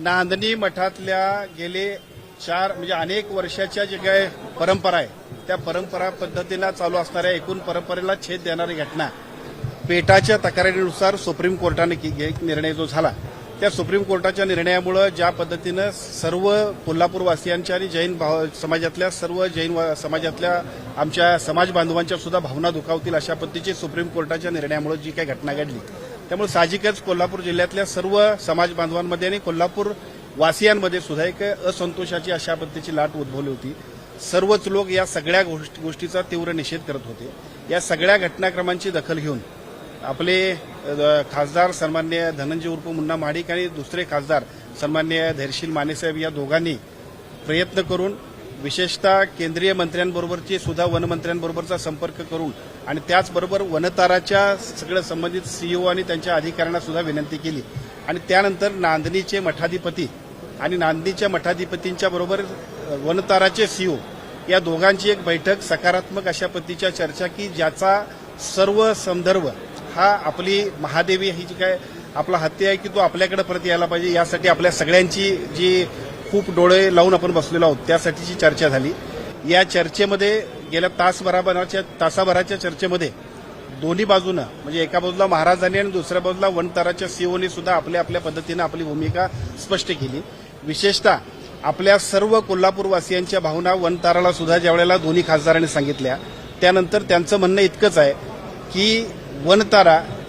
नांदणी मठातल्या गेले चार म्हणजे अनेक वर्षाच्या जे काय परंपरा आहे त्या परंपरा पद्धतीनं चालू असणाऱ्या एकूण परंपरेला छेद देणारी घटना. पेटाच्या तक्रारीनुसार सुप्रीम कोर्टाने एक निर्णय जो झाला त्या सुप्रीम कोर्टाच्या निर्णयामुळं ज्या पद्धतीनं सर्व कोल्हापूरवासियांच्या आणि जैन भाव समाजातल्या सर्व जैन वा- समाजातल्या आमच्या समाज बांधवांच्या सुद्धा भावना दुखावतील अशा पद्धतीची सुप्रीम कोर्टाच्या निर्णयामुळे जी काही घटना घडली त्यामुळे साहजिकच कोल्हापूर जिल्ह्यातल्या सर्व समाज बांधवांमध्ये आणि कोल्हापूर वासियांमध्ये सुद्धा एक असंतोषाची अशा पद्धतीची लाट उद्भवली होती. सर्वच लोक या सगळ्या गोष्टीचा तीव्र निषेध करत होते. या सगळ्या घटनाक्रमांची दखल घेऊन आपले खासदार सन्मान्य धनंजय उर्फ मुन्ना महाडिक आणि दुसरे खासदार सन्मान्य धैर्शील मानेसाहेब या दोघांनी प्रयत्न करून विशेषतः केंद्रीय मंत्र्यांबरोबरची सुद्धा वनमंत्र्यांबरोबरचा संपर्क करून आणि त्याचबरोबर वनताराच्या सगळं संबंधित सीईओ आणि त्यांच्या अधिकाऱ्यांना सुद्धा विनंती केली. आणि त्यानंतर नांदणीचे मठाधिपती आणि नांदणीच्या मठाधिपतींच्या बरोबर वनताराचे सीईओ या दोघांची एक बैठक सकारात्मक अशा पद्धतीच्या चर्चा की ज्याचा सर्व संदर्भ हा आपली महादेवी ही जी काय आपला हत्या आहे की तो आपल्याकडे परत यायला पाहिजे यासाठी आपल्या सगळ्यांची जी खूप डोळे लावून आपण बसलेलो आहोत. त्यासाठीची चर्चा झाली. या चर्चेमध्ये गेल्या तासभराभराच्या तासाभराच्या चर्चेमध्ये दोन्ही बाजूनं म्हणजे एका बाजूला महाराजांनी आणि दुसऱ्या बाजूला वनताराच्या सीओने सुद्धा आपल्या आपल्या पद्धतीनं आपली भूमिका स्पष्ट केली. विशेषतः आपल्या सर्व कोल्हापूरवासियांच्या भावना वनताराला सुद्धा ज्या वेळेला दोन्ही खासदारांनी सांगितल्या त्यानंतर त्यांचं म्हणणं इतकंच आहे की वनतारा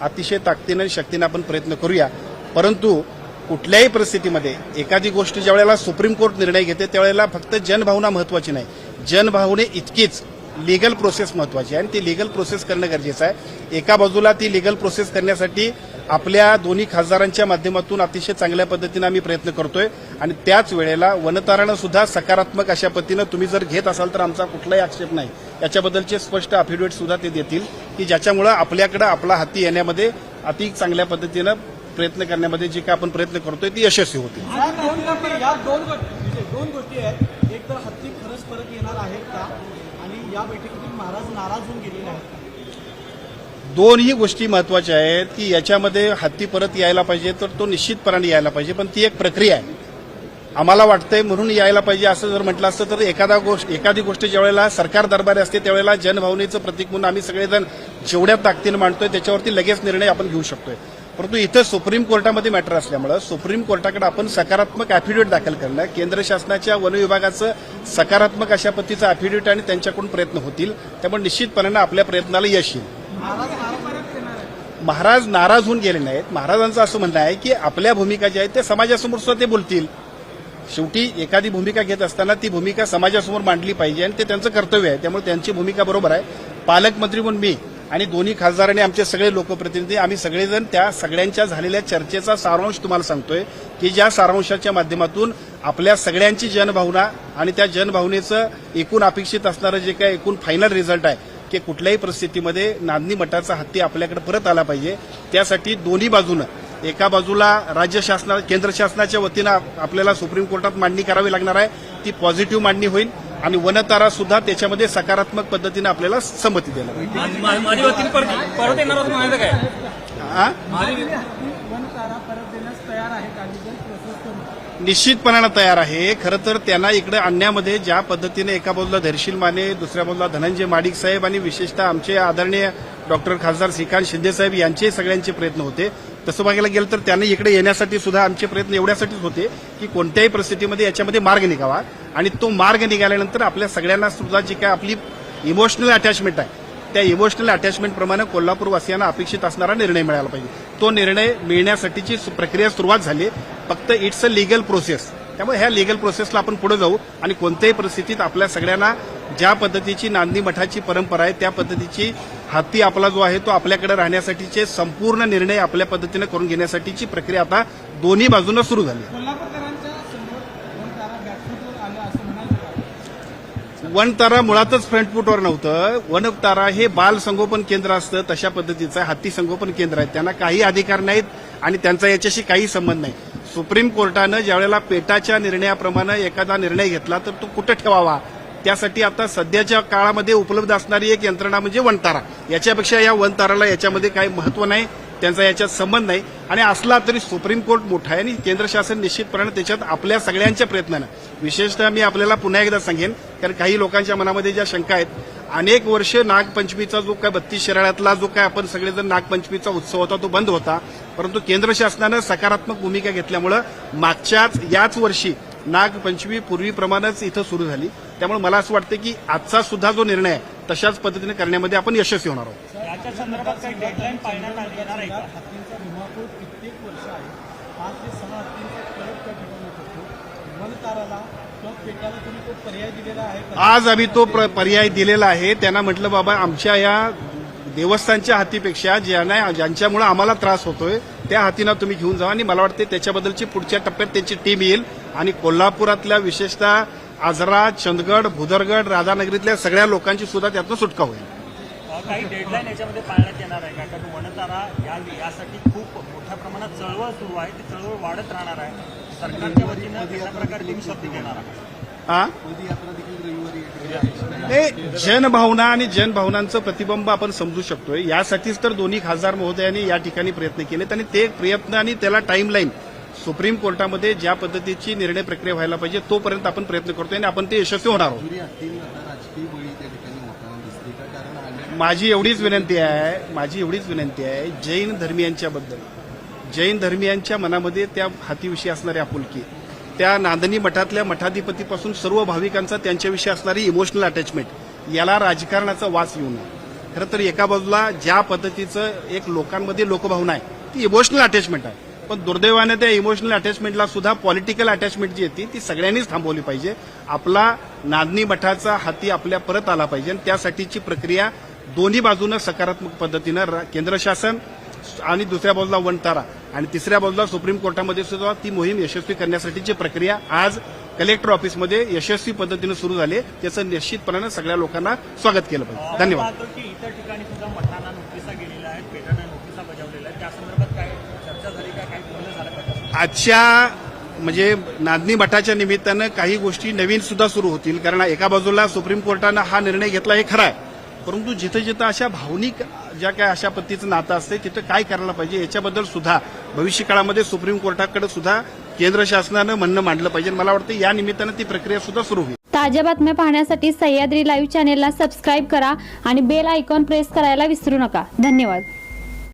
अतिशय ताकदीनं आणि शक्तीनं आपण प्रयत्न करूया. परंतु कुठल्याही परिस्थितीमध्ये एखादी गोष्ट ज्यावेळेला सुप्रीम कोर्ट निर्णय घेते त्यावेळेला फक्त जनभावना महत्वाची नाही. जनभावने इतकीच लिगल प्रोसेस महत्वाची आहे आणि ती लिगल प्रोसेस करणं गरजेचं आहे. एका बाजूला ती लिगल प्रोसेस करण्यासाठी आपल्या दोन्ही खासदारांच्या माध्यमातून अतिशय चांगल्या पद्धतीनं आम्ही प्रयत्न करतोय. आणि त्याच वेळेला वनतारणं सुद्धा सकारात्मक अशा पद्धतीनं तुम्ही जर घेत असाल तर आमचा कुठलाही आक्षेप नाही. याच्याबद्दलचे स्पष्ट अफिडेव्हिट सुद्धा ते देतील की ज्याच्यामुळं आपल्याकडे आपला हत्ती येण्यामध्ये अति चांगल्या पद्धतीनं प्रयत्न करण्यामध्ये जे काय आपण प्रयत्न करतोय ती यशस्वी होतील. दोन गोष्टी म्हणजे दोन गोष्टी आहेत. एक तर हत्ती खरंच परत येणार आहेत का? आणि या बैठकीतून महाराज नाराज होऊन गेलेले आहेत? दोनही गोष्टी महत्त्वाच्या आहेत की याच्यामध्ये हत्ती परत यायला पाहिजे तर तो निश्चितपणाने यायला पाहिजे पण ती एक प्रक्रिया आहे. आम्हाला वाटतंय म्हणून यायला पाहिजे असं जर म्हटलं असतं तर एखादा गोष्ट एखादी गोष्ट ज्यावेळेला सरकार दरबारी असते त्यावेळेला जनभावनेचं प्रतीक म्हणून आम्ही सगळेजण जेवढ्या ताकदीनं मांडतोय त्याच्यावरती लगेच निर्णय आपण घेऊ शकतोय. परंतु इथं सुप्रीम कोर्टामध्ये मॅटर असल्यामुळं सुप्रीम कोर्टाकडे आपण सकारात्मक अॅफिडेविट दाखल करणं केंद्र शासनाच्या वन विभागाचं सकारात्मक अशा पद्धतीचं अॅफिडेविट आणि त्यांच्याकडून प्रयत्न होतील त्यामुळे निश्चितपणानं आपल्या प्रयत्नाला यश येईल. महाराज नाराज होऊन गेले नाहीत. महाराजांचं असं म्हणणं आहे की आपल्या भूमिका ज्या आहेत ते समाजासमोर सुद्धा ते बोलतील. शेवटी एखादी भूमिका घेत असताना ती भूमिका समाजासमोर मांडली पाहिजे आणि ते त्यांचं कर्तव्य आहे. त्यामुळे त्यांची भूमिका बरोबर आहे. पालकमंत्री म्हणून मी आणि दोन्ही खासदारांनी आमचे सगळे लोकप्रतिनिधी आम्ही सगळेजण त्या सगळ्यांच्या झालेल्या चर्चेचा सारांश तुम्हाला सांगतोय की ज्या सारांशाच्या माध्यमातून आपल्या सगळ्यांची जनभावना आणि त्या जनभावनेचं एकूण अपेक्षित असणारं जे काय एकूण फायनल रिझल्ट आहे की कुठल्याही परिस्थितीमध्ये नांदणी मठाचा हत्ती आपल्याकडे परत आला पाहिजे. त्यासाठी दोन्ही बाजूनं एका बाजूला राज्य शासना केंद्र शासनाच्या वतीनं आप- आपल्याला सुप्रीम कोर्टात मांडणी करावी लागणार आहे. ती पॉझिटिव्ह मांडणी होईल आणि वनतारा सुद्धा त्याच्यामध्ये सकारात्मक पद्धतीनं आपल्याला संमती देणार हा? निश्चितपणानं तयार आहे. खरं तर त्यांना इकडे आणण्यामध्ये ज्या पद्धतीने एका बाजूला धैर्यशील माने दुसऱ्या बाजूला धनंजय माडिक साहेब आणि विशेषतः आमचे आदरणीय डॉक्टर खासदार श्रीकांत शिंदे साहेब यांचे सगळ्यांचे प्रयत्न होते. तसं बघायला गेलं तर त्यांनी इकडे येण्यासाठी सुद्धा आमचे प्रयत्न एवढ्यासाठीच होते की कोणत्याही परिस्थितीमध्ये याच्यामध्ये मार्ग निघावा. आणि तो मार्ग निघाल्यानंतर आपल्या सगळ्यांना सुद्धा जी काय आपली इमोशनल अटॅचमेंट आहे त्या इमोशनल अटॅचमेंटप्रमाणे कोल्हापूरवासियांना कोल्हापूर वासियांना अपेक्षित असणारा निर्णय मिळाला पाहिजे. तो निर्णय मिळण्यासाठीची सु- प्रक्रिया सुरुवात झाली. फक्त इट्स अ लिगल प्रोसेस त्यामुळे ह्या लिगल प्रोसेसला आपण पुढे जाऊ आणि कोणत्याही परिस्थितीत आपल्या सगळ्यांना ज्या पद्धतीची नांदी मठाची परंपरा आहे त्या पद्धतीची हाती आपला जो आहे तो आपल्याकडे राहण्यासाठीचे संपूर्ण निर्णय आपल्या पद्धतीने करून घेण्यासाठीची प्रक्रिया आता दोन्ही बाजूनं सुरू झाली आहे. कोल्हापूरकरांच्या समोर वन तारा बॅकफूटवर आलं असं म्हणायचं का? वन तारा मुळातच फ्रंट फूटवर नव्हतं. वन तारा हे बाल संगोपन केंद्र असतं तशा पद्धतीचं हत्ती संगोपन केंद्र आहे. त्यांना काही अधिकार नाहीत आणि त्यांचा याच्याशी काही संबंध नाही. सुप्रीम कोर्टानं ज्यावेळेला पेटाच्या निर्णयाप्रमाणे एखादा निर्णय घेतला तर तो कुठं ठेवावा? त्यासाठी आता सध्याच्या काळामध्ये उपलब्ध असणारी एक यंत्रणा म्हणजे वनतारा. याच्यापेक्षा या वनताराला याच्यामध्ये काही महत्त्व नाही त्यांचा याच्यात संबंध नाही. आणि असला तरी सुप्रीम कोर्ट मोठा आहे आणि केंद्र शासन निश्चितपणे त्याच्यात आपल्या सगळ्यांच्या प्रयत्नानं. विशेषतः मी आपल्याला पुन्हा एकदा सांगेन कारण काही लोकांच्या मनामध्ये ज्या शंका आहेत अनेक वर्ष नागपंचमीचा जो काय बत्तीस शिराळ्यातला जो काय आपण सगळेजण नागपंचमीचा उत्सव होता तो बंद होता. परंतु केंद्र शासनानं सकारात्मक भूमिका घेतल्यामुळं मागच्याच याच वर्षी नागपंचमी पूर्वीप्रमाणेच इथं सुरू झाली. त्यामुळे मला असं वाटतं की आजचा सुद्धा जो निर्णय आहे तशाच पद्धतीने करण्यामध्ये आपण यशस्वी होणार आहोत. आज आम्ही तो प्र- पर्याय दिलेला आहे. त्यांना म्हटलं बाबा आमच्या या देवस्थानच्या हातीपेक्षा ज्यांना ज्यांच्यामुळे आम्हाला त्रास होतोय त्या हातीनं तुम्ही घेऊन जा आणि मला वाटते त्याच्याबद्दलची पुढच्या टप्प्यात त्यांची टीम येईल. आणि कोल्हापुरातल्या विशेषतः आजरा चंदगड भुदरगड राधानगरीतल्या सगळ्या लोकांची सुद्धा त्यातनं सुटका होईल. काही डेडलाईन याच्यामध्ये पाळण्यात येणार आहे का? कारण वनतारा या यासाठी खूप मोठ्या प्रमाणात चळवळ सुरू आहे. ती चळवळ वाढत राहणार आहे. सरकारच्या वतीनं कशा प्रकारे नाही जनभावना आणि जनभावनांचं प्रतिबिंब आपण समजू शकतोय. यासाठीच तर दोन्ही खासदार महोदयांनी या ठिकाणी प्रयत्न केलेत आणि ते प्रयत्न आणि त्याला टाईमलाईन सुप्रीम कोर्टामध्ये ज्या पद्धतीची निर्णय प्रक्रिया व्हायला पाहिजे तोपर्यंत आपण प्रयत्न करतोय आणि आपण ते यशस्वी होणार आहोत. माझी एवढीच विनंती आहे माझी एवढीच विनंती आहे जैन धर्मियांच्याबद्दल. जैन धर्मियांच्या मनामध्ये त्या हातीविषयी असणारी आपुलकी त्या नांदणी मठातल्या मठाधिपतीपासून सर्व भाविकांचा त्यांच्याविषयी असणारी इमोशनल अटॅचमेंट याला राजकारणाचा वास येऊ नये. खरं तर एका बाजूला ज्या पद्धतीचं एक लोकांमध्ये लोकभावना आहे ती इमोशनल अटॅचमेंट आहे. पण दुर्दैवाने त्या इमोशनल अटॅचमेंटला सुद्धा पॉलिटिकल अटॅचमेंट जी येते ती सगळ्यांनीच थांबवली पाहिजे. आपला नादनी मठाचा हाती आपल्या परत आला पाहिजे आणि त्यासाठीची प्रक्रिया दोन्ही बाजूनं सकारात्मक पद्धतीनं केंद्र शासन आणि दुसऱ्या बाजूला वनतारा आणि तिसऱ्या बाजूला सुप्रीम कोर्टामध्ये सुद्धा ती मोहीम यशस्वी करण्यासाठीची प्रक्रिया आज कलेक्टर ऑफिसमध्ये यशस्वी पद्धतीनं सुरू झाली त्याचं निश्चितपणानं सगळ्या लोकांना स्वागत केलं पाहिजे. धन्यवाद आपण पाहतो की इतर ठिकाणी सुद्धा मठांना नोटिसा गेलेल्या आहेत पेटांना नोटिसा बजावलेल्या आहेत त्या संदर्भात काय चर्चा झाली का काही बोलणं झालं का त्याचं? आजच्या म्हणजे नादनी भटाच्या निमित्तानं काही गोष्टी नवीन सुद्धा सुरू होतील. कारण एका बाजूला सुप्रीम कोर्टानं हा निर्णय घेतला हे खरं आहे. परंतु जिथं जिथं अशा भावनिक ज्या काय अशा पद्धतीचं नातं असते तिथं काय करायला पाहिजे याच्याबद्दल सुद्धा भविष्य काळामध्ये सुप्रीम कोर्टाकडे सुद्धा केंद्र शासनानं म्हणणं मांडलं पाहिजे. मला वाटतं या निमित्तानं ती प्रक्रिया सुद्धा सुरू होईल. ताज्या बातम्या पाहण्यासाठी सह्याद्री लाईव्ह चॅनेलला सबस्क्राईब करा आणि बेल आयकॉन प्रेस करायला विसरू नका. धन्यवाद.